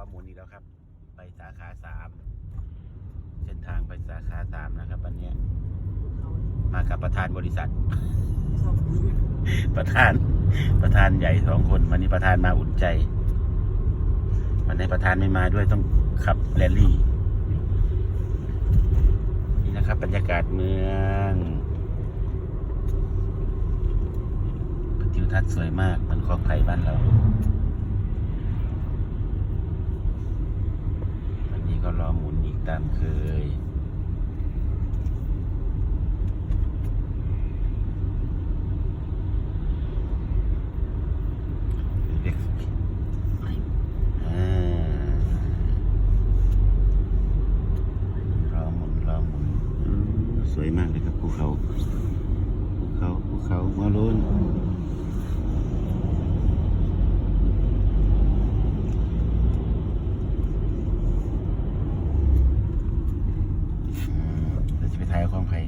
อหมุนอีกแล้วครับ ไปสาขาสามเส้นทางไปสาขาสามนะครับวันนี้มากับประธานบริษัท ประธานประธานใหญ่สองคน วันนี้ประธานมาอุ่นใจ วันนี้ประธานไม่มาด้วยต้องขับแรลลี่ นี่นะครับ บรรยากาศเมืองทิวทัศน์สวยมากเหมือนคลองไผ่บ้านเรา วันนี้ก็รอหมุนอีก ตามเคยอ่ารอหมุนรอหมุนสวยมากเลยครับภูเขาภูเขาภูเขามาลุนอืมเราจะไปถ่ายเอา ของใคร